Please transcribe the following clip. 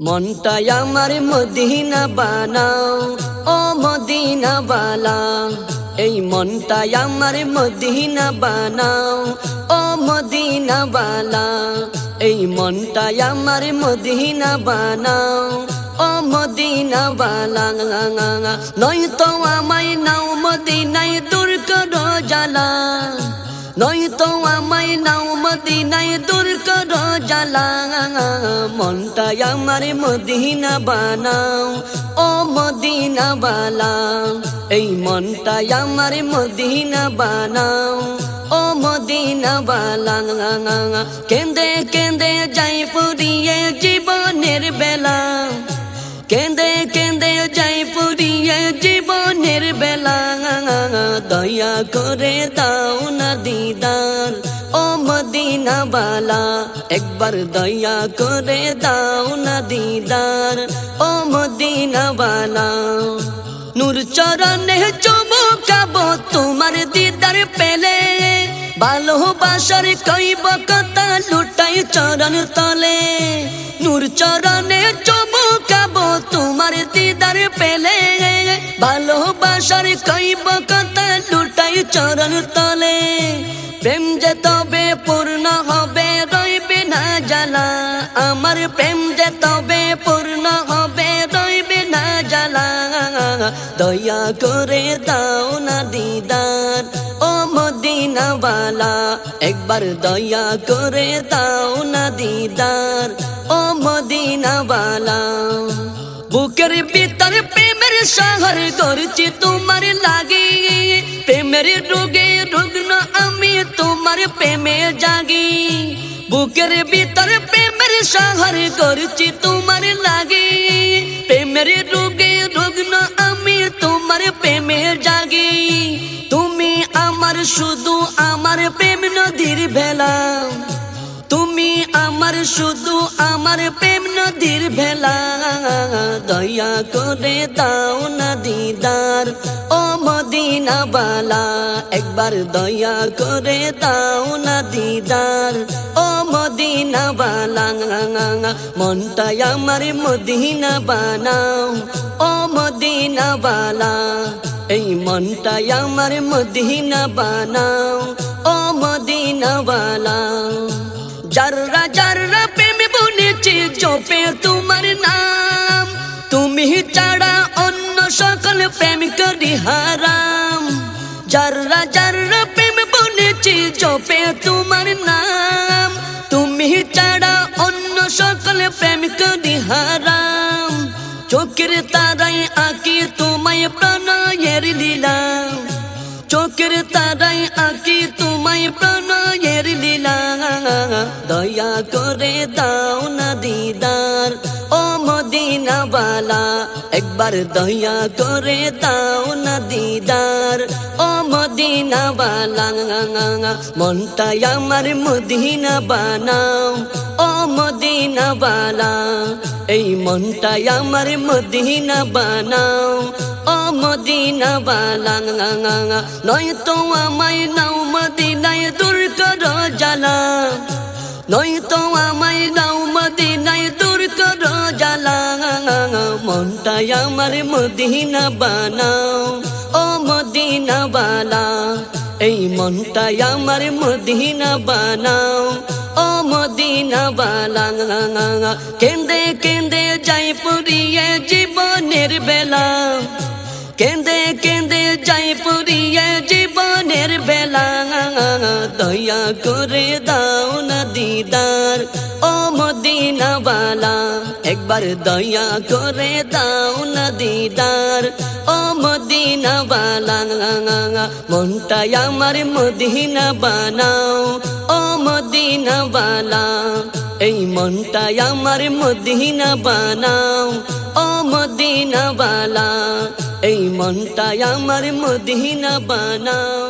মনটাই আমার মদিনা বানাও, ও মদিনা বালা। এই মনটাই আমার মদিনা বানাও, ও মদিনা বালা। এই মনটাই আমার মদিনা বানাও, ও মদিনা বালা। নয়তো আমায় নাও মদিনায় দূর করো জ্বালা নয়তো আমায় নাও মদিনায় দূর করো জ্বালা মনটাই আমার মদিনা বানাও, ও মদিনা বালা। এই মনটাই আমার মদিনা বানাও, ও মদিনা বালা। কেন্দে কেন্দে যাই পুরিয়ে করে দাও না দিদার। ও মদিনা বালা একবার দয়া করে দাও না দিদার। ও মদিনা বালা নূর চরণে চমকাবো তোমার দিদার পেলে। ভালোবাসার কইব কথা লুটাই চরণ তলে। নূর চরণে চমকাবো তোমার দিদার পেলে। ভালোবাসার কইব কথা লুটাই চরণ তলে, প্রেম যে তবে পূর্ণ হবে, রইবে না জ্বালা। আমার প্রেম যে তবে পূর্ণ হবে, রইবে না জ্বালা। দয়া করে দাও না দিদার, ও মদিনা বালা একবার দয়া করে দাও না দিদার, ও মদিনা বালা বুকের ভিতর প্রেমের শহর করছি তোমার লাগে। প্রেমের রোগে রুগ্ন আমি তোমার প্রেমে জাগি। বুকের ভিতর প্রেমের শহর করছি তোমার লাগে। প্রেমের রোগে রুগ্ন আমি তোমার প্রেমে জাগি। তুমি আমার শুধু আমার প্রেম নদীর ভেলা। তুমি আমার শুধু আমার প্রেম নদীর ভেলা। দয়া করে দাও না ও মদিনা বালা একবার দয়া করে দাও না দিদার। ও মদিনা বালা মনটাই আমার মদিনা বানাও। ও মদিনা বালা এই মনটাই আমার মদিনা বানাও। ও মদিনা বালা যাররা যাররা প্রেম বলেছে চোপে তোমার নাম। তুমি ছাড়া অন্য প্রেম করি হারাম যাররা যাররা প্রেম বলেছে চোপে তোমার নাম তুমি ছাড়া অন্য সকল প্রেম করি হারাম চোখের তারাই আঁকি তোমায় প্রণয়ের লীলা চোখের তারাই আঁকি তোমায় প্রণয়ের লীলা দয়া করে দাও না দিদার ও বালা একবার দয়া করে দাও না দিদার। ও মদিনা বালা মনটাই আমার মদিনা বানাও। ও মদিনা বালা এই মনটাই আমার মদিনা বানাও। ও মদিনা বালা নয়তো আমায় নাও মদিনায় দূর করো জ্বালা নয়তো মনটাই আমার মদিনা বানাও, ও মদিনা বালা। এই মনটাই আমার মদিনা বানাও, ও মদিনা বালা। কেন্দে কেন্দে যাই পুরিয়ে জীবনের বেলা। কেন্দে কেন্দে যাই পুরিয়ে জীবনের বেলা। দয়া করে একবার দয়া করে দাও না দিদার ও মদিনা বালা মনটাই আমার মদিনা বানাও ও মদিনা বালা এই মনটাই আমার মদিনা বানাও ও মদিনা বালা এই মনটাই আমার মদিনা বানাও